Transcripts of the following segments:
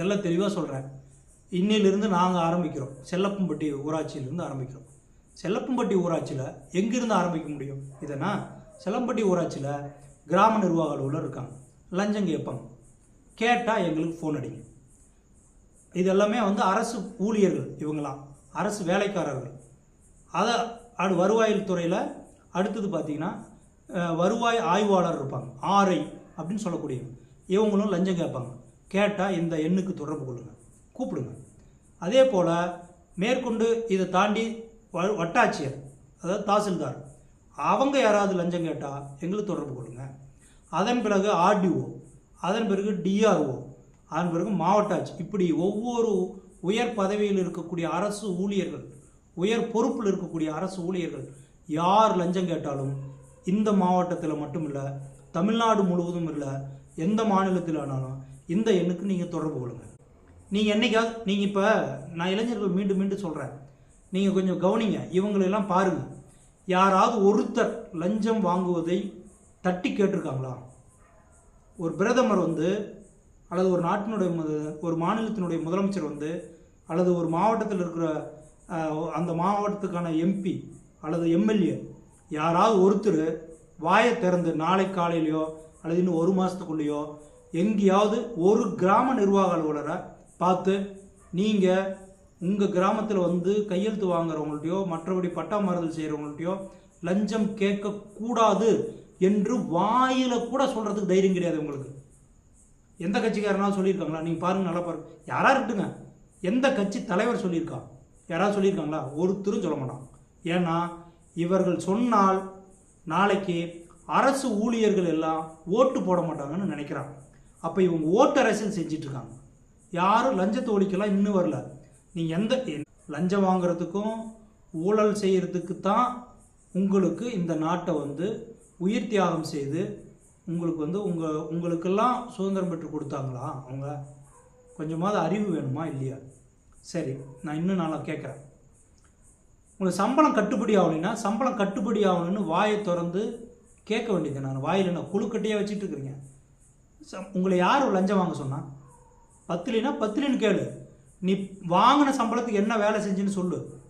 தெல்ல தெளிவாக சொல்கிறேன் இன்னிலிருந்து நாங்கள் ஆரம்பிக்கிறோம். செல்லப்பம்பட்டி ஊராட்சியிலிருந்து ஆரம்பிக்கிறோம். செல்லப்பம்பட்டி ஊராட்சியில் எங்கேருந்து ஆரம்பிக்க முடியும்? இதனா செல்லம்பட்டி ஊராட்சியில் கிராம நிர்வாக அலுவலர் இருக்காங்க. லஞ்சம் கேட்பாங்க. கேட்டால் எங்களுக்கு ஃபோன் அடிங்க. இது எல்லாமே வந்து அரசு ஊழியர்கள் இவங்களாம். அரசு வேலைக்காரர்கள். அதை அது வருவாயில் துறையில் அடுத்தது பார்த்தீங்கன்னா வருவாய் ஆய்வாளர் இருப்பாங்க. ஆர்ஐ அப்படின்னு சொல்லக்கூடிய இவங்களும் லஞ்சம் கேட்பாங்க. கேட்டால் இந்த எண்ணுக்கு தொடர்பு கொள்ளுங்கள் கூப்பிடுங்க. அதே போல் மேற்கொண்டு இதை தாண்டி வ- வட்டாட்சியர் அதாவது தாசில்தார் அவங்க யாராவது லஞ்சம் கேட்டால் எங்களுக்கு தொடர்பு கொள்ளுங்க. அதன் பிறகு ஆர்டிஓ அதன் பிறகு டிஆர்ஓ அதன் பிறகு மாவட்ட ஆட்சி இப்படி ஒவ்வொரு உயர் பதவியில் இருக்கக்கூடிய அரசு ஊழியர்கள் உயர் பொறுப்பில் இருக்கக்கூடிய அரசு ஊழியர்கள் யார் லஞ்சம் கேட்டாலும் இந்த மாவட்டத்தில் மட்டும் இல்லை தமிழ்நாடு முழுவதும் இல்லை எந்த மாநிலத்தில் ஆனாலும் இந்த எண்ணுக்கு நீங்கள் தொடர்பு கொள்ளுங்க. நீங்கள் என்னைக்காவது நீங்கள் இப்போ நான் இளைஞர்கள் மீண்டும் மீண்டும் சொல்கிறேன் நீங்கள் கொஞ்சம் கவனிங்க இவங்களெல்லாம் பாருங்கள் யாராவது ஒருத்தர் லஞ்சம் வாங்குவதை தட்டி கேட்டிருக்காங்களா? ஒரு பிரதமர் வந்து அல்லது ஒரு நாட்டினுடைய முத ஒரு மாநிலத்தினுடைய முதலமைச்சர் வந்து அல்லது ஒரு மாவட்டத்தில் இருக்கிற அந்த மாவட்டத்துக்கான எம்பி அல்லது எம்எல்ஏ யாராவது ஒருத்தர் வாயை திறந்து நாளை காலையிலையோ அல்லது இன்னும் ஒரு மாதத்துக்குள்ளேயோ எங்கேயாவது ஒரு கிராம நிர்வாக அலுவலரை பார்த்து நீங்கள் உங்கள் கிராமத்தில் வந்து கையெழுத்து வாங்குறவங்கள்ட்டையோ மற்றபடி பட்டா மாறுதல் செய்கிறவங்கள்ட்டையோ லஞ்சம் கேட்கக்கூடாது என்று வாயில் கூட சொல்கிறதுக்கு தைரியம் கிடையாது உங்களுக்கு. எந்த கட்சிக்காரனாலும் சொல்லியிருக்காங்களா? நீங்கள் பாருங்க நல்லா பாருங்க. யாராக இருக்கட்டுங்க. எந்த கட்சி தலைவர் சொல்லியிருக்கா? யாராவது சொல்லியிருக்காங்களா? ஒருத்தரும் சொல்ல மாட்டான். ஏன்னா இவர்கள் சொன்னால் நாளைக்கு அரசு ஊழியர்கள் எல்லாம் ஓட்டு போட மாட்டாங்கன்னு நினைக்கிறாங்க அப்போ இவங்க ஓட்டு அரசியல் செஞ்சிட்ருக்காங்க. யாரும் லஞ்சத்தை ஒழிக்கலாம் இன்னும் வரல. நீங்கள் எந்த லஞ்சம் வாங்குறதுக்கும் ஊழல் செய்கிறதுக்கு தான் உங்களுக்கு இந்த நாட்டை வந்து உயிர் தியாகம் செய்து உங்களுக்கு வந்து உங்கள் உங்களுக்கெல்லாம் சுதந்திரம் பெற்று கொடுத்தாங்களா அவங்க? கொஞ்சமாவது அறிவு வேணுமா இல்லையா? சரி நான் இன்னும் நாளாக கேட்குறேன். உங்களுக்கு சம்பளம் கட்டுப்படி ஆகலைன்னா சம்பளம் கட்டுப்படி ஆகணும்னு வாயை திறந்து கேட்க வேண்டியது. நான் வாயில் நான் குழுக்கட்டையாக வச்சுட்டு இருக்கிறீங்க? உங்களை யார் லஞ்சம் வாங்க சொன்னா? பத்துலினா பத்துலின்னு கேளு. நீ வாங்கின சம்பளத்துக்கு என்ன வேலை செஞ்சுன்னு சொல்லு.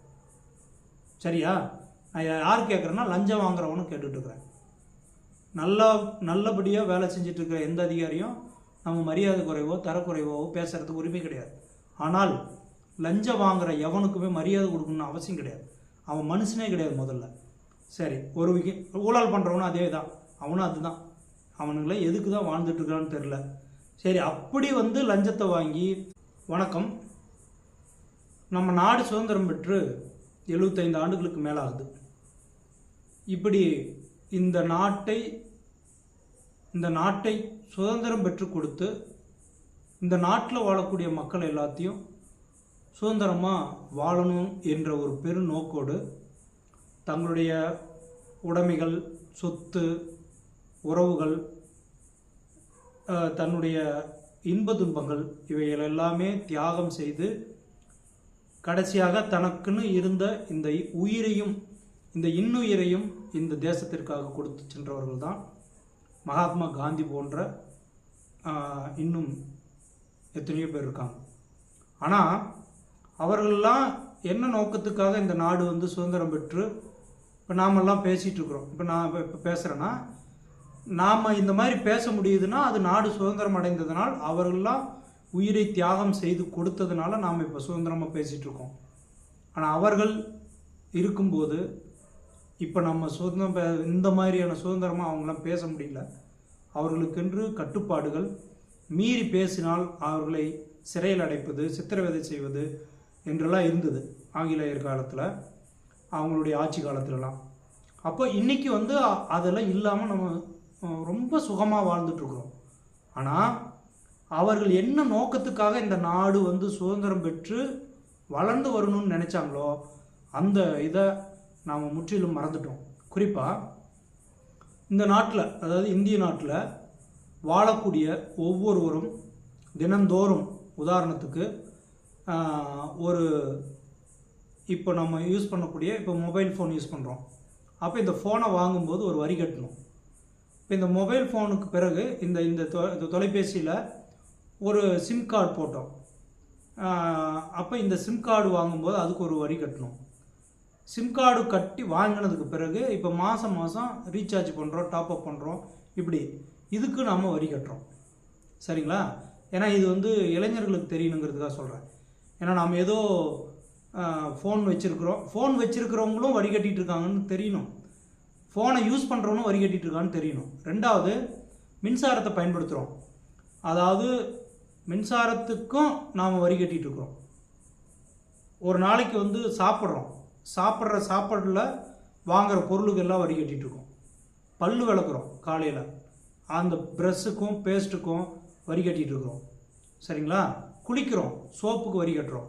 சரியா? நான் யார் கேட்குறேன்னா லஞ்சம் வாங்குறவனும் கேட்டுட்ருக்குறேன் நல்லா நல்லபடியாக வேலை செஞ்சிட்ருக்கிற எந்த அதிகாரியும் நம்ம மரியாதை குறைவோ தரக்குறைவோ பேசுகிறதுக்கு உரிமை கிடையாது. ஆனால் லஞ்சம் வாங்குற எவனுக்குமே மரியாதை கொடுக்கணும்னு அவசியம் கிடையாது. அவன் மனுஷனே கிடையாது முதல்ல. சரி ஒரு ஊழல் பண்ணுறவனும் அதே தான் அவனும் அதுதான். அவனுங்களை எதுக்கு தான் வாழ்ந்துட்டுருக்கான்னு தெரில சரி அப்படி வந்து லஞ்சத்தை வாங்கி வணக்கம். நம்ம நாடு சுதந்திரம் பெற்று எழுபத்தைந்து ஆண்டுகளுக்கு மேலாகுது. இப்படி இந்த நாட்டை இந்த நாட்டை சுதந்திரம் பெற்று கொடுத்து இந்த நாட்டில் வாழக்கூடிய மக்கள் எல்லாத்தையும் சுதந்திரமாக வாழணும் என்ற ஒரு பெரு நோக்கோடு தங்களுடைய உடைமைகள் சொத்து உறவுகள் தன்னுடைய இன்ப துன்பங்கள் இவைகள் எல்லாமே தியாகம் செய்து கடைசியாக தனக்குன்னு இருந்த இந்த உயிரையும் இந்த இன்னுயிரையும் இந்த தேசத்திற்காக கொடுத்து சென்றவர்கள் தான் மகாத்மா காந்தி போன்ற இன்னும் எத்தனையோ பேர் இருக்காங்க. ஆனால் அவர்கள்லாம் என்ன நோக்கத்துக்காக இந்த நாடு வந்து சுதந்திரம் பெற்று இப்போ நாமெல்லாம் பேசிகிட்டு இருக்கிறோம். இப்போ நான் இப்போ இப்போ பேசுகிறேன்னா நாம் இந்த மாதிரி பேச முடியுதுன்னா அது நாடு சுதந்திரம் அடைந்ததுனால் அவர்கள்லாம் உயிரை தியாகம் செய்து கொடுத்ததுனால நாம் இப்போ சுதந்திரமாக பேசிகிட்ருக்கோம் ஆனால் அவர்கள் இருக்கும்போது இப்போ நம்ம சுதந்திரம் பே- இந்த மாதிரியான சுதந்திரமாக அவங்களாம் பேச முடியல. அவர்களுக்கென்று கட்டுப்பாடுகள் மீறி பேசினால் அவர்களை சிறையில் அடைப்பது சித்திரவதை செய்வது என்றெல்லாம் இருந்தது ஆங்கிலேயர் காலத்தில் அவங்களுடைய ஆட்சி காலத்திலலாம். அப்போ இன்றைக்கி வந்து அதெல்லாம் இல்லாமல் நம்ம ரொம்ப சுகமாக வாழ்ந்துட்டுருக்குறோம். ஆனால் அவர்கள் என்ன நோக்கத்துக்காக இந்த நாடு வந்து சுதந்திரம் பெற்று வளர்ந்து வரணும்னு நினச்சாங்களோ அந்த இதை நாம் முற்றிலும் மறந்துட்டோம். குறிப்பாக இந்த நாட்டில் அதாவது இந்திய நாட்டில் வாழக்கூடிய ஒவ்வொருவரும் தினந்தோறும் உதாரணத்துக்கு ஒரு இப்போ நம்ம யூஸ் பண்ணக்கூடிய இப்போ மொபைல் ஃபோன் யூஸ் பண்ணுறோம் அப்போ இந்த ஃபோனை வாங்கும்போது ஒரு வரி கட்டணும். இந்த மொபைல் ஃபோனுக்கு பிறகு இந்த இந்த தொ தொலைபேசியில் ஒரு சிம் கார்டு போட்டோம். அப்போ இந்த சிம் கார்டு வாங்கும்போது அதுக்கு ஒரு வரி கட்டணும். சிம் கார்டு கட்டி வாங்கினதுக்கு பிறகு இப்போ மாதம் மாதம் ரீசார்ஜ் பண்ணுறோம் டாப்அப் பண்ணுறோம் இப்படி. இதுக்கு நாம் வரி கட்டுறோம். சரிங்களா? ஏன்னா இது வந்து இளைஞர்களுக்கு தெரியணுங்கிறதுக்காக சொல்கிறேன் ஏன்னா நாம் ஏதோ ஃபோன் வச்சுருக்குறோம். ஃபோன் வச்சுருக்கிறவங்களும் வரி கட்டிகிட்டு இருக்காங்கன்னு தெரியணும். ஃபோனை யூஸ் பண்ணுறவனும் வரி கட்டிகிட்டு இருக்கான்னு தெரியணும். ரெண்டாவது மின்சாரத்தை பயன்படுத்துகிறோம் அதாவது மின்சாரத்துக்கும் நாம் வரி கட்டிகிட்ருக்குறோம் இருக்கிறோம் ஒரு நாளைக்கு வந்து சாப்பிட்றோம். சாப்பிட்ற சாப்பாடில் வாங்குற பொருளுக்கு எல்லாம் வரி கட்டிகிட்ருக்கோம் இருக்கோம் பல்லு விளக்குறோம் காலையில். அந்த ப்ரெஷ்ஷுக்கும் பேஸ்ட்டுக்கும் வரி கட்டிட்டு இருக்கிறோம் சரிங்களா? குளிக்கிறோம் சோப்புக்கு வரி கட்டுறோம்.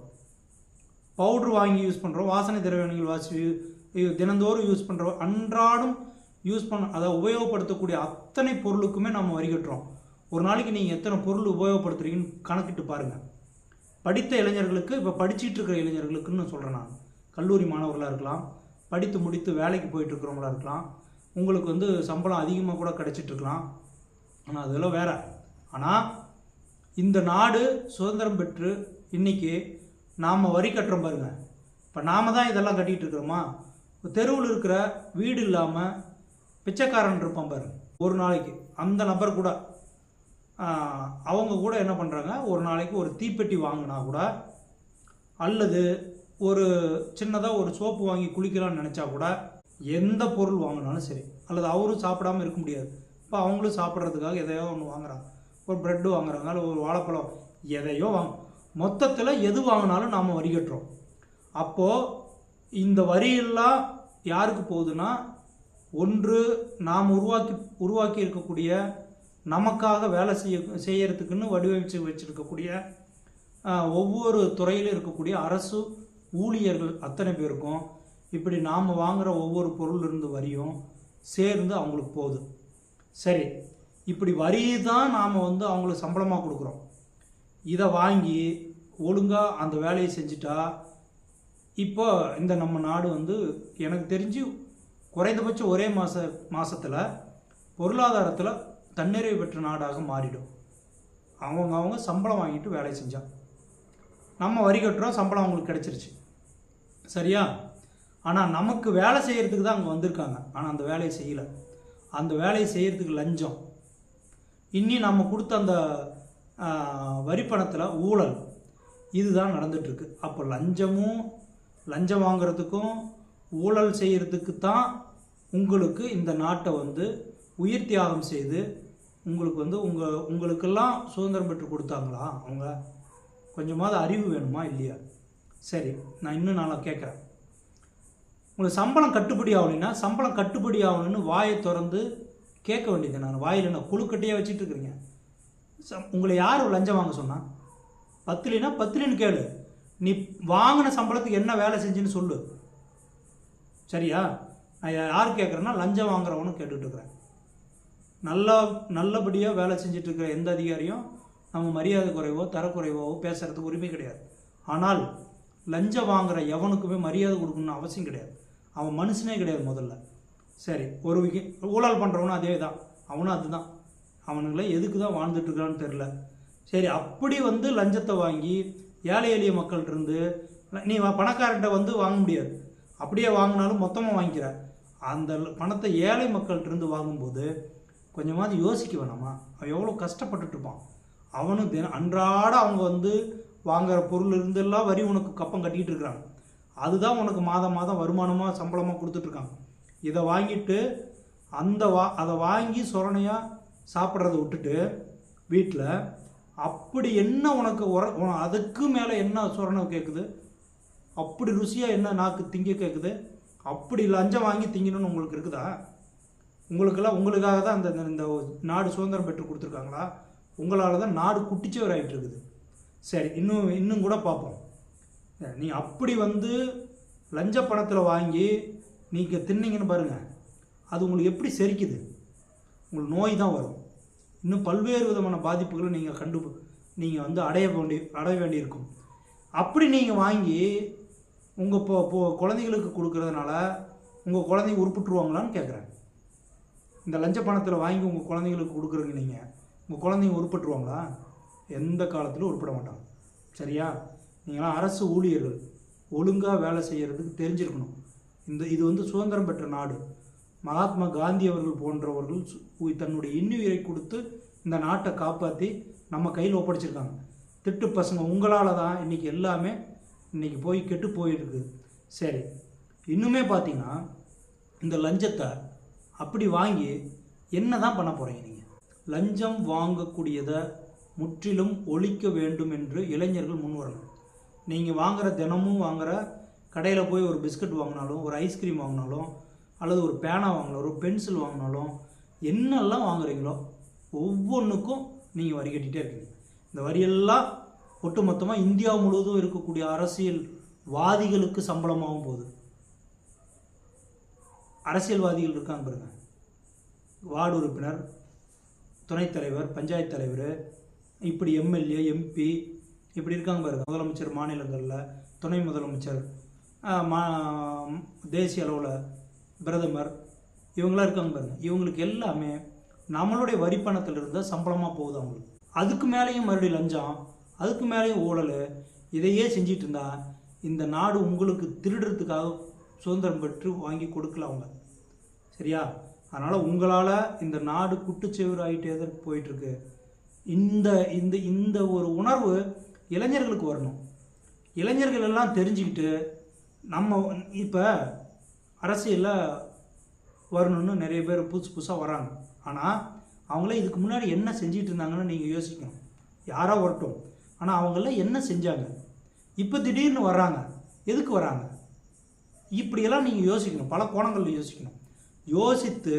பவுட்ரு வாங்கி யூஸ் பண்ணுறோம் வாசனை திரவியங்கள் வாசி தினந்தோறும் யூஸ் பண்ணுற அன்றாடம் யூஸ் பண்ண அதை உபயோகப்படுத்தக்கூடிய அத்தனை பொருளுக்குமே நம்ம வரி கட்டுறோம். ஒரு நாளைக்கு நீங்கள் எத்தனை பொருள் உபயோகப்படுத்துறீங்கன்னு கணக்கிட்டு பாருங்கள் படித்த இளைஞர்களுக்கு இப்போ படிச்சுட்டு இருக்கிற இளைஞர்களுக்குன்னு சொல்கிறேன் நான். கல்லூரி மாணவர்களாக இருக்கலாம் படித்து முடித்து வேலைக்கு போயிட்டு இருக்கிறவங்களா இருக்கலாம் உங்களுக்கு வந்து சம்பளம் அதிகமாக கூட கிடச்சிட்ருக்கலாம் ஆனால் அதெல்லாம் வேற. ஆனால் இந்த நாடு சுதந்திரம் பெற்று இன்றைக்கி நாம் வரி கட்டுறோம் பாருங்கள் இப்போ நாம தான் இதெல்லாம் கட்டிகிட்டு இருக்கிறோமா? தெருவில் இருக்கிற வீடு இல்லாமல் பிச்சைக்காரன் இருப்பான் பாரு. ஒரு நாளைக்கு. அந்த நபர் கூட அவங்க கூட என்ன பண்ணுறாங்க ஒரு நாளைக்கு ஒரு தீப்பெட்டி வாங்கினா கூட அல்லது ஒரு சின்னதாக ஒரு சோப்பு வாங்கி குளிக்கலாம்னு நினச்சா கூட எந்த பொருள் வாங்கினாலும் சரி அல்லது அவரும் சாப்பிடாம இருக்க முடியாது. இப்போ அவங்களும் சாப்பிட்றதுக்காக எதையோ ஒன்று வாங்குறாங்க. ஒரு ப்ரெட்டு வாங்குறாங்க அல்லது ஒரு வாழைப்பழம் எதையோ வாங்க. மொத்தத்தில் எது வாங்கினாலும் நாம் வரிகட்டுறோம் அப்போது இந்த வரியெல்லாம் யாருக்கு போகுதுன்னா ஒன்று நாம் உருவாக்கி உருவாக்கி இருக்கக்கூடிய நமக்காக வேலை செய்ய செய்யறதுக்குன்னு வடிவமைச்சு வச்சுருக்கக்கூடிய ஒவ்வொரு துறையிலும் இருக்கக்கூடிய அரசு ஊழியர்கள் அத்தனை பேருக்கும் இப்படி நாம் வாங்குகிற ஒவ்வொரு பொருள் இருந்து வரியும் சேர்ந்து அவங்களுக்கு போகுது. சரி இப்படி வரி தான் நாம் வந்து அவங்களுக்கு சம்பளமாக கொடுக்குறோம். இதை வாங்கி ஒழுங்காக அந்த வேலையை செஞ்சுட்டா இப்போ இந்த நம்ம நாடு வந்து எனக்கு தெரிஞ்சு குறைந்தபட்சம் ஒரே மாத மாதத்தில் பொருளாதாரத்தில் தன்னிறைவு பெற்ற நாடாக மாறிடும். அவங்க அவங்க சம்பளம் வாங்கிட்டு வேலை செஞ்சான் நம்ம வரி கட்டுறோம் சம்பளம் அவங்களுக்கு கிடச்சிருச்சு. சரியா? ஆனால் நமக்கு வேலை செய்கிறதுக்கு தான் அங்கே வந்திருக்காங்க. ஆனால் அந்த வேலையை செய்யலை. அந்த வேலையை செய்கிறதுக்கு லஞ்சம். இன்னி நம்ம கொடுத்த அந்த வரி பணத்தில் ஊழல். இதுதான் நடந்துட்டுருக்கு அப்போ லஞ்சமும் லஞ்சம் வாங்குறதுக்கும் ஊழல் செய்கிறதுக்கு தான் உங்களுக்கு இந்த நாட்டை வந்து உயிர் தியாகம் செய்து உங்களுக்கு வந்து உங்கள் உங்களுக்கெல்லாம் சுதந்திரம் பெற்று கொடுத்தாங்களா? அவங்க கொஞ்சமாவது அறிவு வேணுமா இல்லையா? சரி நான் இன்னும் நல்லா கேட்குறேன். உங்களுக்கு சம்பளம் கட்டுப்படி ஆகலைன்னா சம்பளம் கட்டுப்படி ஆகணும்னு வாயை திறந்து கேட்க வேண்டியது நான் வாயில் நான் குழுக்கட்டையாக வச்சுட்டு இருக்கிறீங்க? உங்களை யார் லஞ்சம் வாங்க சொன்னால் பத்துலினா பத்துலின்னு கேளு. நீ வாங்கின சம்பளத்துக்கு என்ன வேலை செஞ்சுன்னு சொல்லு. சரியா? நான் யார் கேட்குறேன்னா லஞ்சம் வாங்குறவனும் கேட்டுட்டு இருக்கிறேன் நல்லா நல்லபடியாக வேலை செஞ்சிட்ருக்கிற எந்த அதிகாரியும் நம்ம மரியாதை குறைவோ தரக்குறைவோ பேசுகிறதுக்கு உரிமை கிடையாது. ஆனால் லஞ்சம் வாங்குற எவனுக்குமே மரியாதை கொடுக்கணும்னு அவசியம் கிடையாது. அவன் மனுஷனே கிடையாது முதல்ல. சரி ஒரு ஊழல் பண்ணுறவனும் அதே தான் அவனும் அதுதான். அவனுங்களை எதுக்கு தான் வாழ்ந்துட்டுருக்கான்னு தெரில சரி அப்படி வந்து லஞ்சத்தை வாங்கி ஏழை எளிய மக்கள்கிட்டருந்து நீ வ- வந்து வாங்க முடியாது. அப்படியே வாங்கினாலும் மொத்தமாக வாங்கிக்கிற அந்த பணத்தை ஏழை மக்கள்கிட்டருந்து வாங்கும்போது கொஞ்சமாவது யோசிக்க வேணாமா? அவன் எவ்வளோ கஷ்டப்பட்டுட்டு இருப்பான். அவனும் தின அன்றாட அவங்க வந்து வாங்குற பொருள் இருந்தெல்லாம் வரி உனக்கு கப்பம் கட்டிக்கிட்டு இருக்கிறாங்க அதுதான் உனக்கு மாதம் மாதம் வருமானமாக சம்பளமாக கொடுத்துட்ருக்காங்க இதை வாங்கிட்டு அந்த வா அதை வாங்கி சொரணையாக சாப்பிட்றத விட்டுட்டு வீட்டில் அப்படி என்ன உனக்கு உர அதுக்கு மேலே என்ன சொரணம் கேட்குது அப்படி ருசியாக என்ன நாக்கு திங்க கேட்குது அப்படி லஞ்சம் வாங்கி திங்கணும்னு உங்களுக்கு இருக்குதா? உங்களுக்கெல்லாம் உங்களுக்காக தான் அந்த இந்த- இந்த நாடு சுதந்திரம் பெற்று கொடுத்துருக்காங்களா? உங்களால் தான் நாடு குட்டிச்சவர் ஆகிட்டு இருக்குது. சரி இன்னும் இன்னும் கூட பார்ப்போம். நீ அப்படி வந்து லஞ்ச பணத்தில் வாங்கி நீங்கள் தின்னீங்கன்னு பாருங்கள் அது உங்களுக்கு எப்படி செரிக்குது? உங்களுக்கு நோய் தான் வரும். இன்னும் பல்வேறு விதமான பாதிப்புகளை நீங்கள் கண்டு நீங்கள் வந்து அடைய வேண்டி அடைய வேண்டியிருக்கும். அப்படி நீங்கள் வாங்கி உங்கள் இப்போ இப்போ குழந்தைங்களுக்கு கொடுக்கறதுனால உங்கள் குழந்தைங்க உருப்பிட்டுருவாங்களான்னு கேட்குறேன். இந்த லஞ்ச பணத்தில் வாங்கி உங்கள் குழந்தைங்களுக்கு கொடுக்குறீங்க நீங்கள் உங்கள் குழந்தைங்க உருப்பட்டுருவாங்களா எந்த காலத்திலும் உருப்பட மாட்டாங்க. சரியா? நீங்களாம் அரசு ஊழியர்கள் ஒழுங்காக வேலை செய்கிறதுக்கு தெரிஞ்சிருக்கணும். இந்த இது வந்து சுதந்திரம் பெற்ற நாடு. மகாத்மா காந்தி அவர்கள் போன்றவர்கள் சு- தன்னுடைய இன்னுயிரை கொடுத்து இந்த நாட்டை காப்பாற்றி நம்ம கையில் ஒப்படைச்சிருக்காங்க. திட்டு பசங்க உங்களால் தான் இன்றைக்கி எல்லாமே இன்றைக்கி போய் கெட்டு போயிருக்கு சரி இன்னுமே பார்த்தீங்கன்னா இந்த லஞ்சத்தை அப்படி வாங்கி என்ன தான் பண்ண போகிறீங்க நீங்கள் லஞ்சம் வாங்கக்கூடியதை முற்றிலும் ஒழிக்க வேண்டும் என்று இளைஞர்கள் முன் வரணும். நீங்கள் வாங்குகிற தினமும் வாங்குகிற கடையில் போய் ஒரு பிஸ்கட் வாங்கினாலும் ஒரு ஐஸ்கிரீம் வாங்கினாலும் அல்லது ஒரு பேனா வாங்கினாலும் ஒரு பென்சில் வாங்கினாலும் என்னெல்லாம் வாங்குறீங்களோ ஒவ்வொன்றுக்கும் நீங்கள் வரி கட்டிகிட்டே இருக்கீங்க. இந்த வரியெல்லாம் ஒட்டுமொத்தமாக இந்தியா முழுவதும் இருக்கக்கூடிய அரசியல்வாதிகளுக்கு சம்பளமாகவும் போகுது அரசியல்வாதிகள் இருக்காங்க பாருங்க. வார்டு உறுப்பினர் துணைத் தலைவர் பஞ்சாயத்து தலைவர் இப்படி எம்எல்ஏ எம்பி இப்படி இருக்காங்க பாருங்க. முதலமைச்சர் மாநிலங்களில் துணை முதலமைச்சர் மா தேசிய அளவில் பிரதமர் இவங்களாம் இருக்காங்க பாருங்க. இவங்களுக்கு எல்லாமே நம்மளுடைய வரி பணத்தில் இருந்த சம்பளமாக போகுது அவங்களுக்கு. அதுக்கு மேலேயும் மறுபடியும் லஞ்சம் அதுக்கு மேலேயும் ஊழல் இதையே செஞ்சிட்டு இருந்தா இந்த நாடு உங்களுக்கு திருடுறதுக்காக சுதந்திரம் பெற்று வாங்கி கொடுக்கல அவங்க. சரியா? அதனால் உங்களால் இந்த நாடு குட்டுச்செவரு ஆகிட்டே தான் போயிட்டுருக்கு? இந்த இந்த இந்த ஒரு உணர்வு இளைஞர்களுக்கு வரணும். இளைஞர்கள் எல்லாம் தெரிஞ்சுக்கிட்டு நம்ம இப்போ அரசியலில் வரணும்னு நிறைய பேர் புதுசு புதுசாக வராங்க ஆனால் அவங்களே இதுக்கு முன்னாடி என்ன செஞ்சிட்டு இருந்தாங்கன்னு நீங்கள் யோசிக்கணும். யாரோ வரட்டும். ஆனால் அவங்கள என்ன செஞ்சாங்க? இப்போ திடீர்னு வர்றாங்க. எதுக்கு வராங்க இப்படியெல்லாம் நீங்கள் யோசிக்கணும். பல கோணங்களில் யோசிக்கணும். யோசித்து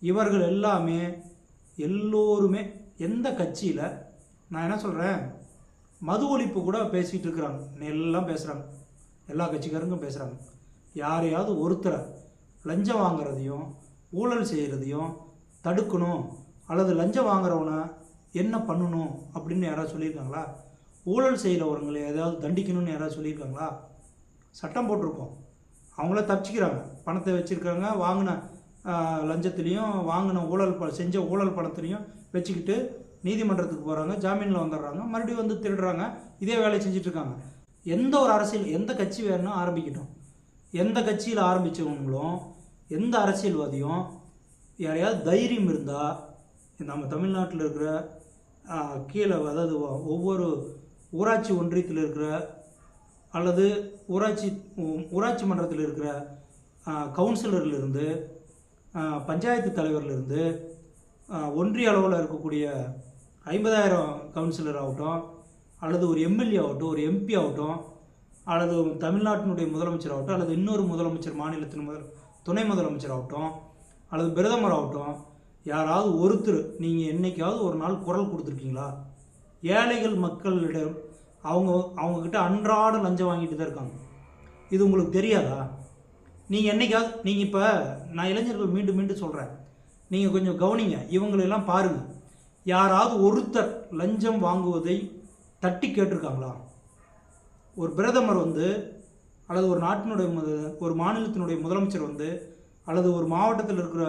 இவர்கள் எல்லாமே எல்லோருமே எந்த கட்சியில் நான் என்ன சொல்கிறேன் மது ஒழிப்பு கூட பேசிகிட்டு இருக்கிறாங்க. எல்லாம் பேசுகிறாங்க எல்லா கட்சிக்காரங்களும் பேசுகிறாங்க யாரையாவது ஒருத்தரை லஞ்சம் வாங்குறதையும் ஊழல் செய்கிறதையும் தடுக்கணும் அல்லது லஞ்சம் வாங்குறவனை என்ன பண்ணணும் அப்படின்னு யாராவது சொல்லியிருக்காங்களா? ஊழல் செய்கிறவங்களை ஏதாவது தண்டிக்கணும்னு யாராவது சொல்லியிருக்காங்களா? சட்டம் போட்டிருக்கோம். அவங்கள தப்பிச்சுக்கிறாங்க. பணத்தை வச்சுருக்காங்க வாங்கின லஞ்சத்துலேயும் வாங்கின ஊழல் ப செஞ்ச ஊழல் பணத்துலேயும் வச்சுக்கிட்டு நீதிமன்றத்துக்கு போகிறாங்க ஜாமீனில் வந்துடுறாங்க மறுபடியும் வந்து திருடுறாங்க இதே வேலையை செஞ்சிட்ருக்காங்க எந்த ஒரு அரசியல் எந்த கட்சி வேணும்னா ஆரம்பிக்கட்டும். எந்த கட்சியில் ஆரம்பித்தவங்களும் எந்த அரசியல்வாதியும் யாரையாவது தைரியம் இருந்தால் நம்ம தமிழ்நாட்டில் இருக்கிற கீழே அதாவது ஒவ்வொரு ஊராட்சி ஒன்றியத்தில் இருக்கிற அல்லது ஊராட்சி ஊராட்சி மன்றத்தில் இருக்கிற கவுன்சிலர்லேருந்து பஞ்சாயத்து தலைவர்லேருந்து ஒன்றிய அளவில் இருக்கக்கூடிய ஐம்பதாயிரம் கவுன்சிலர் ஆகட்டும் அல்லது ஒரு எம்எல்ஏ ஆகட்டும் ஒரு எம்பி ஆகட்டும் அல்லது தமிழ்நாட்டினுடைய முதலமைச்சர் ஆகட்டும் அல்லது இன்னொரு முதலமைச்சர் மாநிலத்தின் முதல் துணை முதலமைச்சர் ஆகட்டும் அல்லது பிரதமர் ஆகட்டும் யாராவது ஒருத்தர் நீங்கள் என்றைக்காவது ஒரு நாள் குரல் கொடுத்துருக்கீங்களா? ஏழைகள் மக்களிடம் அவங்க அவங்கக்கிட்ட அன்றாட லஞ்சம் வாங்கிட்டு தான் இருக்காங்க. இது உங்களுக்கு தெரியாதா? நீங்கள் என்னைக்காவது நீங்கள் இப்போ நான் இளைஞர்கள் மீண்டும் மீண்டும் சொல்கிறேன் நீங்கள் கொஞ்சம் கவனிங்க இவங்களெல்லாம் பாருங்கள் யாராவது ஒருத்தர் லஞ்சம் வாங்குவதை தட்டி கேட்டிருக்காங்களா? ஒரு பிரதமர் வந்து அல்லது ஒரு நாட்டினுடைய முத- ஒரு மாநிலத்தினுடைய முதலமைச்சர் வந்து அல்லது ஒரு மாவட்டத்தில் இருக்கிற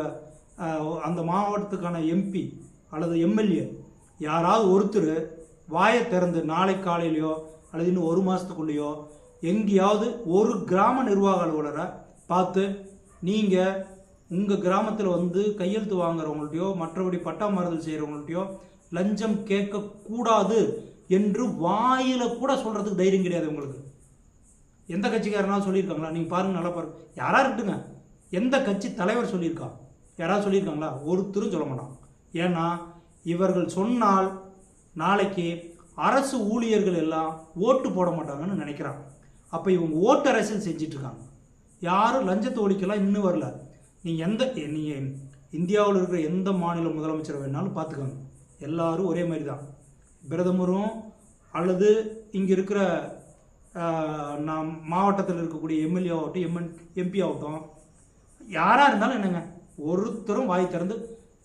அந்த மாவட்டத்துக்கான எம்பி அல்லது எம்எல்ஏ யாராவது ஒருத்தர் வாயை திறந்து நாளை காலையிலையோ அல்லது இன்னும் ஒரு மாதத்துக்குள்ளேயோ எங்கேயாவது ஒரு கிராம நிர்வாக அலுவலரை பார்த்து நீங்கள் உங்கள் கிராமத்தில் வந்து கையெழுத்து வாங்குறவங்கள்ட்டையோ மற்றபடி பட்டா மாறுதல் செய்கிறவங்கள்ட்டையோ லஞ்சம் கேட்கக்கூடாது. என்று வாயில கூட சொல்கிறதுக்கு தைரியம் கிடையாது உங்களுக்கு. எந்த கட்சிக்காரனாலும் சொல்லியிருக்காங்களா? நீங்கள் பாருங்க நல்லா பாருங்க. யாரா இருக்கட்டுங்க எந்த கட்சி தலைவர் சொல்லியிருக்கா? யாராவது சொல்லியிருக்காங்களா? ஒருத்தரும் சொல்ல மாட்டான் ஏன்னா இவர்கள் சொன்னால் நாளைக்கு அரசு ஊழியர்கள் எல்லாம் ஓட்டு போட மாட்டாங்கன்னு நினைக்கிறாங்க. அப்போ இவங்க ஓட்டு அரசியல் செஞ்சிட்டு இருக்காங்க யாரும் லஞ்சத்தை ஒழிக்கலாம் இன்னும் வரல. நீங்கள் எந்த நீங்கள் இந்தியாவில் இருக்கிற எந்த மாநில முதலமைச்சர் வேணாலும் பார்த்துக்கோங்க. எல்லாரும் ஒரே மாதிரி தான் பிரதமரும் அல்லது இங்கே இருக்கிற நாம் மாவட்டத்தில் இருக்கக்கூடிய எம்எல்ஏ ஆகட்டும் எம்என் எம்பி ஆகட்டும் யாராக இருந்தாலும் என்னங்க ஒருத்தரும் வாய் திறந்து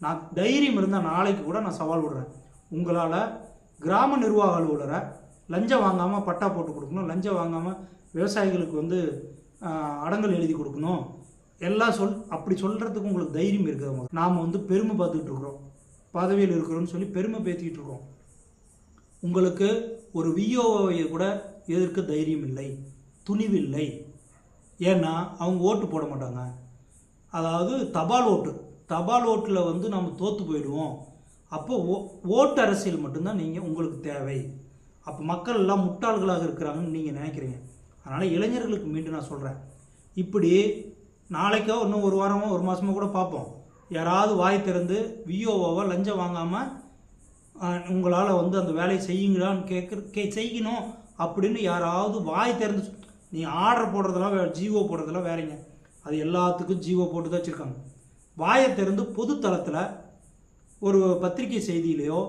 நான் தைரியம் இருந்தால் நாளைக்கு கூட நான் சவால் விடுறேன். உங்களால் கிராம நிர்வாக அலுவலரை லஞ்சம் வாங்காமல் பட்டா போட்டு கொடுக்கணும் லஞ்சம் வாங்காமல் விவசாயிகளுக்கு வந்து அடங்கல் எழுதி கொடுக்கணும். எல்லாம் சொல் அப்படி சொல்கிறதுக்கு உங்களுக்கு தைரியம் இருக்கிறவங்க நாம் வந்து பெருமை பார்த்துக்கிட்டு இருக்கிறோம். பதவியில் இருக்கிறோம்னு சொல்லி பெருமை பேத்திக்கிட்டு இருக்கிறோம். உங்களுக்கு ஒரு விஓவை கூட எதிர்க்க தைரியம் இல்லை துணிவில்லை ஏன்னா அவங்க ஓட்டு போட மாட்டாங்க. அதாவது தபால் ஓட்டு. தபால் ஓட்டில் வந்து நம்ம தோற்று போயிடுவோம். அப்போ ஓ ஓட்டு அரசியல் மட்டும்தான் நீங்கள் உங்களுக்கு தேவை. அப்போ மக்கள் எல்லாம் முட்டாள்களாக இருக்கிறாங்கன்னு நீங்கள் நினைக்கிறீங்க. அதனால் இளைஞர்களுக்கு மீண்டும் நான் சொல்கிறேன் இப்படி நாளைக்கோ இன்னும் ஒரு வாரமோ ஒரு மாதமோ கூட பார்ப்போம். யாராவது வாய் திறந்து விஓஓவை லஞ்சம் வாங்காமல் உங்களால் வந்து அந்த வேலையை செய்யுங்களான்னு கேட்குற கே செய்யணும் அப்படின்னு யாராவது வாய் திறந்து நீ ஆர்டர் போடுறதெல்லாம் வே ஜிஓ போடுறதெல்லாம் வேறங்க. அது எல்லாத்துக்கும் ஜிஓ போட்டு தான் வச்சுருக்காங்க. வாயை திறந்து பொது தளத்தில் ஒரு பத்திரிகை செய்தியிலையோ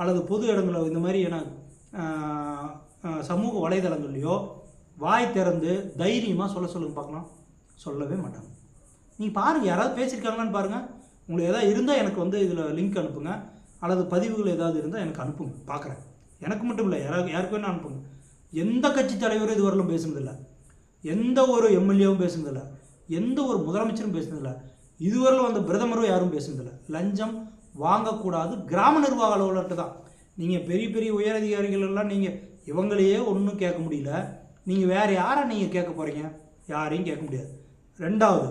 அல்லது பொது இடங்களோ இந்த மாதிரி என சமூக வலைதளங்கள்லையோ வாய் திறந்து தைரியமாக சொல்ல சொல்லுங்க பார்க்கலாம். சொல்லவே மாட்டாங்க. நீங்கள் பாருங்கள் யாராவது பேசியிருக்காங்களான்னு பாருங்கள் உங்களுக்கு எதாவது இருந்தால் எனக்கு வந்து இதில் லிங்க் அனுப்புங்க. அல்லது பதிவுகள் ஏதாவது இருந்தால் எனக்கு அனுப்புங்க. பார்க்குறேன் எனக்கு மட்டும் இல்லை யாராவது யாருக்கு வேணால் அனுப்புங்க. எந்த கட்சி தலைவரும் இதுவரையிலும் பேசுனதில்லை எந்த ஒரு எம்எல்ஏவும் பேசுனதில்லை எந்த ஒரு முதலமைச்சரும் பேசுனதில்லை இதுவரையில் வந்த பிரதமரும் யாரும் பேசுனதில்லை லஞ்சம் வாங்கக்கூடாது. கிராம நிர்வாக அலுவலர்கிட்ட தான். நீங்கள் பெரிய பெரிய உயரதிகாரிகள் எல்லாம் நீங்கள் இவங்களையே ஒன்றும் கேட்க முடியல. நீங்கள் வேறு யாரை நீங்கள் கேட்க போகிறீங்க யாரையும் கேட்க முடியாது. ரெண்டாவது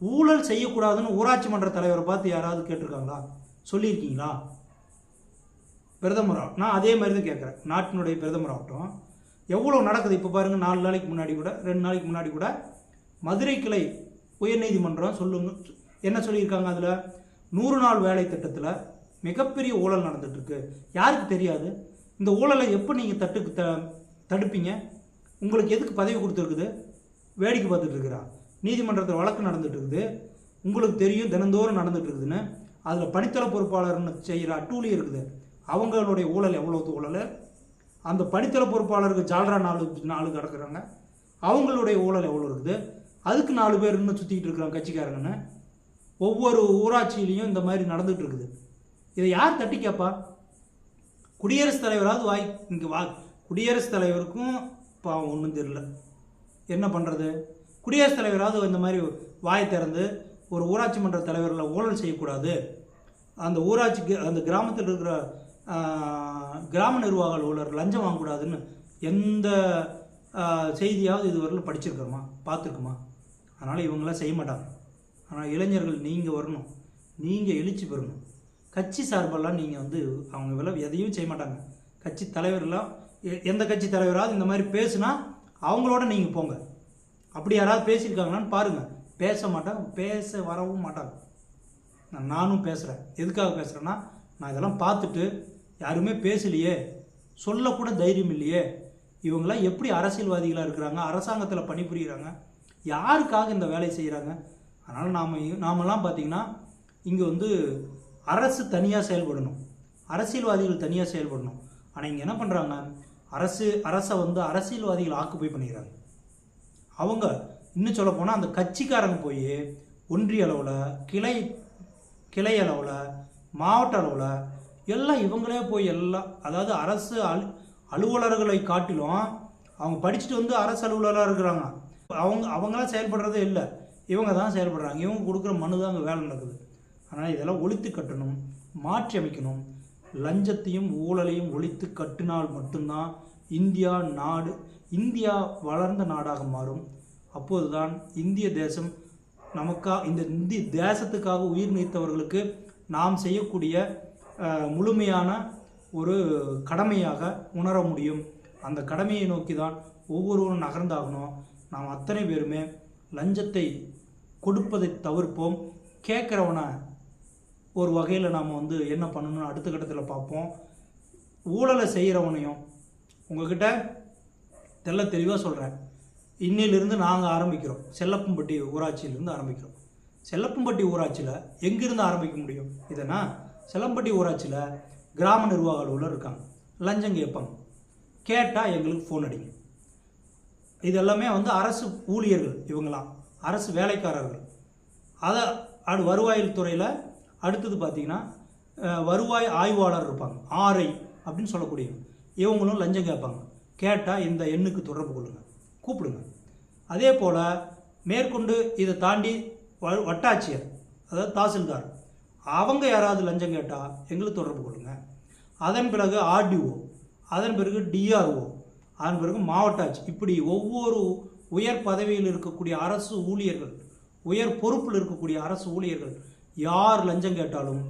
ஊழல் செய்யக்கூடாதுன்னு ஊராட்சி மன்ற தலைவரை பார்த்து யாராவது கேட்டிருக்காங்களா? சொல்லியிருக்கீங்களா? பிரதமர்? நான் அதே மாதிரி தான் கேட்குறேன். நாட்டினுடைய பிரதமர் ஆகட்டும் எவ்வளோ நடக்குது இப்போ பாருங்கள் நாலு நாளைக்கு முன்னாடி கூட ரெண்டு நாளைக்கு முன்னாடி கூட மதுரை கிளை உயர்நீதிமன்றம் சொல்லுங்க என்ன சொல்லியிருக்காங்க அதில்? நூறு நாள் வேலை திட்டத்தில் மிகப்பெரிய ஊழல் நடந்துகிட்ருக்கு. யாருக்கு தெரியாது? இந்த ஊழலை எப்போ நீங்கள் தட்டுக்கு த தடுப்பீங்க? உங்களுக்கு எதுக்கு பதவி கொடுத்துருக்குது? வேடிக்கை பார்த்துட்ருக்குறா நீதிமன்றத்தில் வழக்கு நடந்துகிட்ருக்குது. இருக்குது உங்களுக்கு தெரியும் தினந்தோறும் நடந்துகிட்ருக்குதுன்னு. அதில் பணித்தள பொறுப்பாளர்னு செய்கிற அட்டூலி இருக்குது. அவங்களுடைய ஊழல் எவ்வளோ ஊழல்? அந்த பணித்தள பொறுப்பாளருக்கு ஜால்ரா நாலு நாலு கிடக்குறாங்க. அவங்களுடைய ஊழல் எவ்வளோ இருக்குது? அதுக்கு நாலு பேர் இன்னும் சுற்றிக்கிட்டு இருக்கிறாங்க கட்சிக்காரங்கன்னு. ஒவ்வொரு ஊராட்சியிலையும் இந்த மாதிரி நடந்துகிட்டு இருக்குது. இதை யார் தட்டி கேட்பா குடியரசுத் தலைவராவது வாய் இங்கே வா. குடியரசுத் தலைவருக்கும் பாவம் ஒன்றும் தெரியல. என்ன பண்ணுறது குடியரசுத் தலைவராவது இந்த மாதிரி வாய் திறந்து ஒரு ஊராட்சி மன்ற தலைவரில் ஊழல் செய்யக்கூடாது. அந்த ஊராட்சிக்கு அந்த கிராமத்தில் இருக்கிற கிராம நிர்வாக அலுவலர் லஞ்சம் வாங்கக்கூடாதுன்னு எந்த செய்தியாவது இதுவரையிலும் படிச்சிருக்கிறோமா? பார்த்துருக்குமா? அதனால் இவங்களாம் செய்ய மாட்டாங்க. ஆனால் இளைஞர்கள் நீங்கள் வரணும். நீங்கள் எழுச்சி பெறணும். கட்சி சார்பெல்லாம் நீங்கள் வந்து அவங்க வில எதையும் செய்ய மாட்டாங்க. கட்சி தலைவர்லாம் எ- எந்த கட்சி தலைவராவது இந்த மாதிரி பேசுனா அவங்களோட நீங்கள் போங்க. அப்படி யாராவது பேசியிருக்காங்களான்னு பாருங்கள் பேச மாட்டாங்க பேச வரவும் மாட்டாங்க. நான் நானும் பேசுகிறேன் எதுக்காக பேசுகிறேன்னா நான் இதெல்லாம் பார்த்துட்டு யாருமே பேசலையே சொல்லக்கூட தைரியம் இல்லையே. இவங்களாம் எப்படி அரசியல்வாதிகளாக இருக்கிறாங்க அரசாங்கத்தில் பணிபுரிகிறாங்க யாருக்காக இந்த வேலையை செய்கிறாங்க? அதனால் நாம் நாமெல்லாம் பார்த்தீங்கன்னா இங்கே வந்து அரசு தனியாக செயல்படணும். அரசியல்வாதிகள் தனியாக செயல்படணும். ஆனால் இங்கே என்ன பண்ணுறாங்க? அரசு அரசை வந்து அரசியல்வாதிகள் ஆக்குப்பை பண்ணிக்கிறாங்க. அவங்க இன்னும் சொல்ல போனால் அந்த கட்சிக்காரங்க போய் ஒன்றிய அளவில் கிளை கிளை அளவில் மாவட்ட அளவில் எல்லாம் இவங்களே போய் எல்லாம் அதாவது அரசு அலு அலுவலர்களை காட்டிலும் அவங்க படிச்சுட்டு வந்து அரசு அலுவலராக இருக்கிறாங்க. அவங்க அவங்களாம் செயல்படுறதே இல்லை. இவங்க தான் செயல்படுறாங்க. இவங்க கொடுக்குற மனு தான் அங்கே வேலை நடக்குது. அதனால் இதெல்லாம் ஒழித்து கட்டணும் மாற்றி அமைக்கணும். லஞ்சத்தையும் ஊழலையும் ஒழித்து கட்டினால் மட்டும்தான் இந்தியா நாடு இந்தியா வளர்ந்த நாடாக மாறும். அப்போதுதான் இந்திய தேசம் நமக்கா இந்த இந்திய தேசத்துக்காக உயிர் நீத்தவர்களுக்கு நாம் செய்யக்கூடிய முழுமையான ஒரு கடமையாக உணர முடியும். அந்த கடமையை நோக்கி தான் ஒவ்வொருவரும் நகர்ந்தாகணும். நாம் அத்தனை பேருமே லஞ்சத்தை கொடுப்பதை தவிர்ப்போம். கேட்குறவனை ஒரு வகையில் நாம் வந்து என்ன பண்ணணும்னு அடுத்த கட்டத்தில் பார்ப்போம். ஊழலை செய்கிறவனையும் உங்ககிட்ட தெள்ள தெளிவாக சொல்கிறேன் இன்னிலிருந்து நாங்கள் ஆரம்பிக்கிறோம். செல்லப்பம்பட்டி ஊராட்சியிலிருந்து ஆரம்பிக்கிறோம். செல்லப்பம்பட்டி ஊராட்சியில் எங்கிருந்து ஆரம்பிக்க முடியும்? இதனா செல்லம்பட்டி ஊராட்சியில் கிராம நிர்வாக அலுவலர் இருக்காங்க. லஞ்சம் கேட்பாங்க. கேட்டால் எங்களுக்கு ஃபோன் அடிங்க. இது எல்லாமே வந்து அரசு ஊழியர்கள் இவங்களாம் அரசு வேலைக்காரர்கள். அதை அடு வருவாயில் துறையில் அடுத்தது பார்த்திங்கன்னா வருவாய் ஆய்வாளர் இருப்பாங்க. ஆர்ஐ அப்படின்னு சொல்லக்கூடிய இவங்களும் லஞ்சம் கேட்பாங்க. கேட்டால் இந்த எண்ணுக்கு தொடர்பு கொள்ளுங்கள் கூப்பிடுங்க. அதே போல் மேற்கொண்டு இதை தாண்டி வட்டாட்சியர் அதாவது தாசில்தார் அவங்க யாராவது லஞ்சம் கேட்டால் எங்களுக்கு தொடர்பு கொடுங்க அதன் பிறகு ஆர்டிஓ அதன் பிறகு டிஆர்ஓ அதன் பிறகு மாவட்ட ஆட்சி இப்படி ஒவ்வொரு உயர் பதவியில் இருக்கக்கூடிய அரசு ஊழியர்கள் உயர் பொறுப்பில் இருக்கக்கூடிய அரசு ஊழியர்கள் யார் லஞ்சம் கேட்டாலும்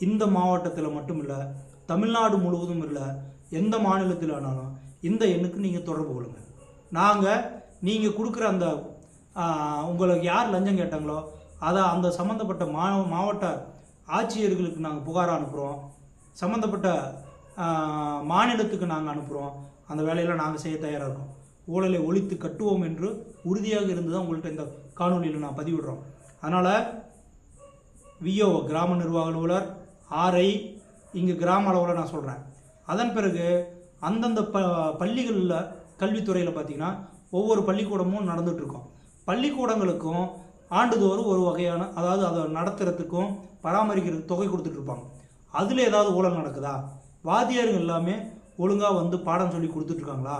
இந்த மாவட்டத்தில் மட்டும் இல்லை தமிழ்நாடு முழுவதும் இல்லை எந்த மாநிலத்தில் ஆனாலும் இந்த எண்ணுக்கு நீங்கள் தொடர்பு கொள்ளுங்கள் நாங்கள் நீங்கள் கொடுக்குற அந்த உங்களுக்கு யார் லஞ்சம் கேட்டாங்களோ அதை அந்த சம்மந்தப்பட்ட மா மாவட்ட ஆட்சியர்களுக்கு நாங்கள் புகார் அனுப்புகிறோம் சம்மந்தப்பட்ட மாநிலத்துக்கு நாங்கள் அனுப்புகிறோம் அந்த வேலையெல்லாம் நாங்கள் செய்ய தயாராக இருக்கோம். ஊழலை ஒழித்து கட்டுவோம் என்று உறுதியாக இருந்து தான் உங்கள்கிட்ட இந்த காணொலியில் நான் பதிவிடுறோம். அதனால் விஓ கிராம நிர்வாக அலுவலர் ஆர்ஐ இங்கே கிராம அளவில் நான் சொல்கிறேன் அதன் பிறகு அந்தந்த ப பள்ளிகளில் கல்வித்துறையில் பார்த்தீங்கன்னா ஒவ்வொரு பள்ளிக்கூடமும் நடந்துகிட்ருக்கோம். பள்ளிக்கூடங்களுக்கும் ஆண்டுதோறும் ஒரு வகையான அதாவது அதை நடத்துகிறதுக்கும் பராமரிக்கிற தொகை கொடுத்துட்ருப்பாங்க. அதில் ஏதாவது ஊழல் நடக்குதா? வாத்தியாருங்க எல்லாமே ஒழுங்காக வந்து பாடம் சொல்லி கொடுத்துட்ருக்காங்களா?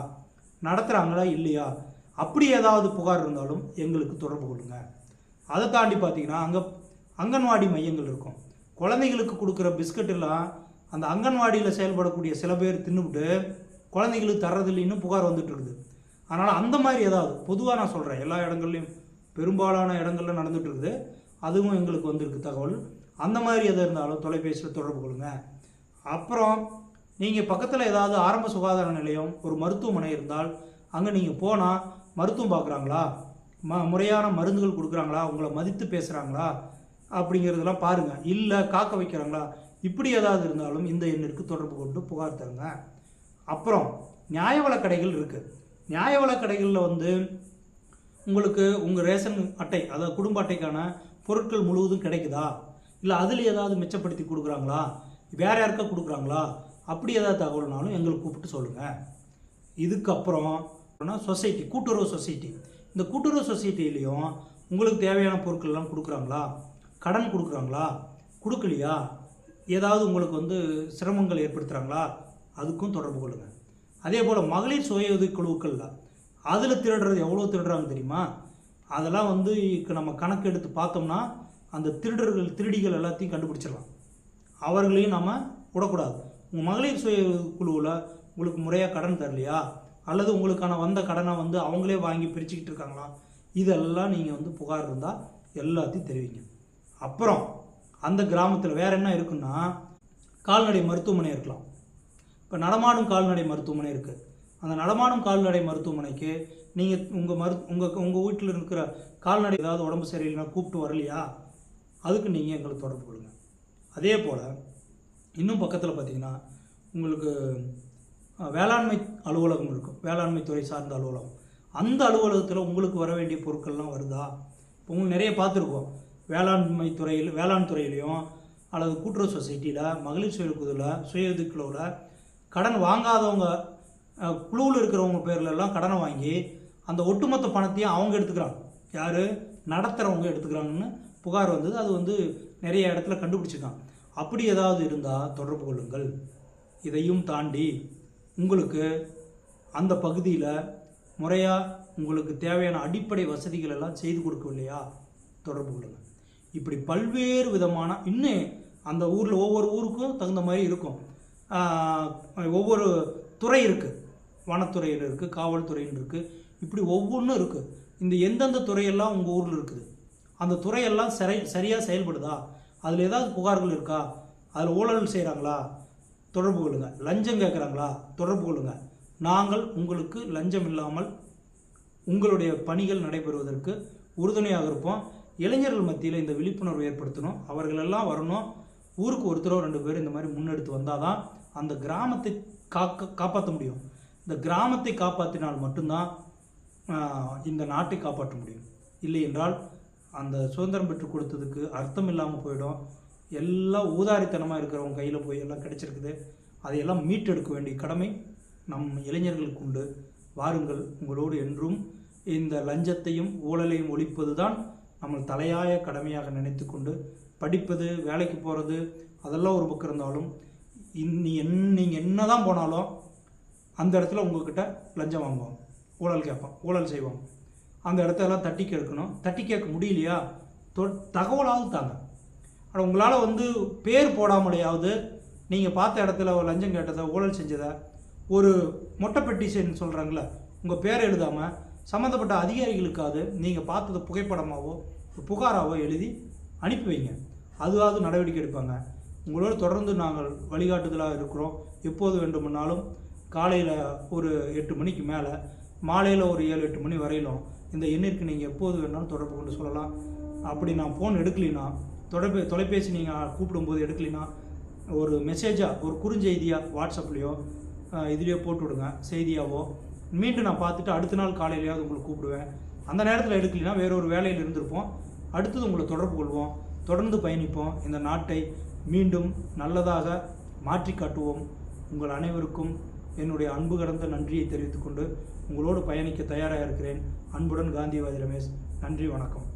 நடத்துகிறாங்களா இல்லையா? அப்படி ஏதாவது புகார் இருந்தாலும் எங்களுக்கு தொடர்பு கொள்ளுங்கள் அதை தாண்டி பார்த்தீங்கன்னா அங்கே அங்கன்வாடி மையங்கள் இருக்கும். குழந்தைகளுக்கு கொடுக்குற பிஸ்கட் எல்லாம் அந்த அங்கன்வாடியில் செயல்படக்கூடிய சில பேர் தின்னுவிட்டு குழந்தைகளுக்கு தர்றதில்லைன்னு புகார் வந்துட்டு இருக்குது அதனால் அந்த மாதிரி ஏதாவது பொதுவாக நான் சொல்கிறேன் எல்லா இடங்கள்லையும் பெரும்பாலான இடங்கள்ல நடந்துட்டு இருக்குது அதுவும் எங்களுக்கு வந்திருக்கு தகவல். அந்த மாதிரி எது இருந்தாலும் தொலைபேசியில் தொடர்பு கொள்ளுங்கள் அப்புறம் நீங்கள் பக்கத்தில் ஏதாவது ஆரம்ப சுகாதார நிலையம் ஒரு மருத்துவமனை இருந்தால் அங்கே நீங்கள் போனால் மருத்துவம் பார்க்குறாங்களா ம முறையான மருந்துகள் கொடுக்குறாங்களா? உங்களை மதித்து பேசுகிறாங்களா அப்படிங்கிறதெல்லாம் பாருங்கள் இல்லை காக்க வைக்கிறாங்களா? இப்படி ஏதாவது இருந்தாலும் இந்த எண்ணிற்கு தொடர்பு கொண்டு புகார் தருங்க. அப்புறம் நியாய கடைகள் இருக்குது நியாய வழக்கடைகளில் கடைகளில் வந்து உங்களுக்கு உங்கள் ரேஷன் அட்டை அதாவது குடும்ப அட்டைக்கான பொருட்கள் முழுவதும் கிடைக்குதா? இல்லை அதில் ஏதாவது மிச்சப்படுத்தி கொடுக்குறாங்களா? வேறு யாருக்கா கொடுக்குறாங்களா? அப்படி ஏதாவது தகவல்னாலும் எங்களுக்கு கூப்பிட்டு சொல்லுங்கள் இதுக்கப்புறம் சொசைட்டி கூட்டுறவு சொசைட்டி. இந்த கூட்டுறவு சொசைட்டிலையும் உங்களுக்கு தேவையான பொருட்கள்லாம் கொடுக்குறாங்களா? கடன் கொடுக்குறாங்களா? கொடுக்கலையா? ஏதாவது உங்களுக்கு வந்து சிரமங்கள் ஏற்படுத்துகிறாங்களா அதுக்கும் தொடர்பு கொள்ளுங்கள் அதே போல் மகளிர் சுய உதவி குழுக்களில் அதில் திருடுறது எவ்வளோ திருடுறாங்க தெரியுமா? அதெல்லாம் வந்து நம்ம கணக்கு எடுத்து பார்த்தோம்னா அந்த திருடர்கள் திருடிகள் எல்லாத்தையும் கண்டுபிடிச்சிடலாம். அவர்களையும் நம்ம விடக்கூடாது. உங்கள் மகளிர் சுய குழுவில் உங்களுக்கு முறையாக கடன் தரலையா? அல்லது உங்களுக்கான வந்த கடனை வந்து அவங்களே வாங்கி பிரிச்சுக்கிட்டு இருக்காங்களா? இதெல்லாம் நீங்கள் வந்து புகார் இருந்தால் எல்லாத்தையும் தெரிவிங்க. அப்புறம் அந்த கிராமத்தில் வேறு என்ன இருக்குன்னா கால்நடை மருத்துவமனை இருக்கலாம். இப்போ நடமாடும் கால்நடை மருத்துவமனை இருக்குது அந்த நடமாடும் கால்நடை மருத்துவமனைக்கு நீங்கள் உங்கள் மரு உங்கள் உங்கள் வீட்டில் இருக்கிற கால்நடை ஏதாவது உடம்பு சரியில்லைன்னா கூப்பிட்டு வரலையா? அதுக்கு நீங்கள் எங்களை தொடர்பு கொள்ளுங்கள் அதே போல் இன்னும் பக்கத்தில் பார்த்தீங்கன்னா உங்களுக்கு வேளாண்மை அலுவலகம் இருக்கும். வேளாண்மை துறை சார்ந்த அலுவலகம். அந்த அலுவலகத்தில் உங்களுக்கு வர வேண்டிய பொருட்கள்லாம் வருதா? இப்போ உங்களுக்கு நிறைய பார்த்துருக்கோம் வேளாண்மை துறையில் வேளாண் துறையிலையும் அல்லது கூட்டுறவு சொசைட்டியில் மகளிர் சுய குழுவில் சுய உதவி குழுவில் கடன் வாங்காதவங்க குழுவில் இருக்கிறவங்க பேர்ல எல்லாம் கடனை வாங்கி அந்த ஒட்டுமொத்த பணத்தையும் அவங்க எடுத்துக்கிறாங்க. யார்? நடத்துகிறவங்க எடுத்துக்கிறாங்கன்னு புகார் வந்தது. அது வந்து நிறைய இடத்துல கண்டுபிடிச்சிருக்காங்க. அப்படி ஏதாவது இருந்தால் தொடர்பு கொள்ளுங்கள். இதையும் தாண்டி உங்களுக்கு அந்த பகுதியில் முறையாக உங்களுக்கு தேவையான அடிப்படை வசதிகள் எல்லாம் செய்து கொடுக்கவில்லையா தொடர்பு கொள்ளுங்கள். இப்படி பல்வேறு விதமான இன்னும் அந்த ஊரில் ஒவ்வொரு ஊருக்கும் தகுந்த மாதிரி இருக்கும். ஒவ்வொரு துறை இருக்குது வனத்துறையில் இருக்குது காவல்துறையில் இருக்குது இப்படி ஒவ்வொன்றும் இருக்குது இந்த எந்தெந்த துறையெல்லாம் உங்கள் ஊரில் இருக்குது? அந்த துறையெல்லாம் சரி சரியாக செயல்படுதா? அதில் ஏதாவது புகார்கள் இருக்கா? அதில் ஊழல் செய்கிறாங்களா தொடர்பு கொள்ளுங்கள் லஞ்சம் கேட்குறாங்களா தொடர்பு கொள்ளுங்கள் நாங்கள் உங்களுக்கு லஞ்சம் இல்லாமல் உங்களுடைய பணிகள் நடைபெறுவதற்கு உறுதுணையாக இருப்போம். இளைஞர்கள் மத்தியில் இந்த விழிப்புணர்வு ஏற்படுத்தணும். அவர்களெல்லாம் வரணும். ஊருக்கு ஒருத்தரோ ரெண்டு பேரும் இந்த மாதிரி முன்னெடுத்து வந்தால் தான் அந்த கிராமத்தை காக்க காப்பாற்ற முடியும். இந்த கிராமத்தை காப்பாற்றினால் மட்டும்தான் இந்த நாட்டை காப்பாற்ற முடியும். இல்லை என்றால் அந்த சுதந்திரம் பெற்று கொடுத்ததுக்கு அர்த்தம் இல்லாமல் போயிடும். எல்லாம் ஊதாரித்தனமாக இருக்கிறவங்க கையில் போய் எல்லாம் கிடைச்சிருக்குது. அதையெல்லாம் மீட்டெடுக்க வேண்டிய கடமை நம் இளைஞர்களுக்கு உண்டு. வாருங்கள் உங்களோடு என்றும் இந்த லஞ்சத்தையும் ஊழலையும் ஒழிப்பது தான் நம்ம தலையாய கடமையாக நினைத்து கொண்டு படிப்பது வேலைக்கு போகிறது அதெல்லாம் ஒரு பக்கம் இருந்தாலும் இன்னி என் நீங்கள் என்ன தான் போனாலும் அந்த இடத்துல உங்ககிட்ட லஞ்சம் வாங்குவோம். ஊழல் கேட்போம். ஊழல் செய்வோம். அந்த இடத்தெல்லாம் தட்டி கேட்கணும். தட்டி கேட்க முடியலையா? தொ- தகவலாவது தாங்க. ஆனால் உங்களால் வந்து பேர் போடாமலேயாவது நீங்கள் பார்த்த இடத்துல ஒரு லஞ்சம் கேட்டதை ஊழல் செஞ்சதை ஒரு மொட்டை பெட்டிஷன் சொல்கிறாங்களே உங்கள் பேரை எழுதாமல் சம்மந்தப்பட்ட அதிகாரிகளுக்காவது நீங்கள் பார்த்தது புகைப்படமாகவோ புகாராகவோ எழுதி அனுப்பி வைங்க. அதுவாவது நடவடிக்கை எடுப்பாங்க. உங்களோட தொடர்ந்து நாங்கள் வழிகாட்டுதலாக இருக்கிறோம். எப்போது வேண்டுமானாலும் காலையில் ஒரு எட்டு மணிக்கு மேலே மாலையில் ஒரு ஏழு எட்டு மணி வரையிலும் இந்த எண்ணிற்கு நீங்கள் எப்போது வேணாலும் தொடர்பு கொண்டு சொல்லலாம். அப்படி நான் ஃபோன் எடுக்கலினா தொடர்பு தொலைபேசி நீங்கள் கூப்பிடும்போது எடுக்கலினா ஒரு மெசேஜாக ஒரு குறுஞ்செய்தியாக வாட்ஸ்அப்லேயோ இதுலேயோ போட்டு விடுங்க. செய்தியாவோ. மீண்டும் நான் பார்த்துட்டு அடுத்த நாள் காலையிலையாவது உங்களுக்கு கூப்பிடுவேன். அந்த நேரத்தில் எடுக்கலைன்னா வேற ஒரு வேலையில் இருந்திருப்போம். அடுத்தது உங்களை தொடர்பு கொள்வோம். தொடர்ந்து பயணிப்போம். இந்த நாட்டை மீண்டும் நல்லதாக மாற்றி காட்டுவோம். உங்கள் அனைவருக்கும் என்னுடைய அன்பு கடந்த நன்றியை தெரிவித்துக்கொண்டு உங்களோடு பயணிக்க தயாராக இருக்கிறேன். அன்புடன் காந்திவாதி ரமேஷ். நன்றி வணக்கம்.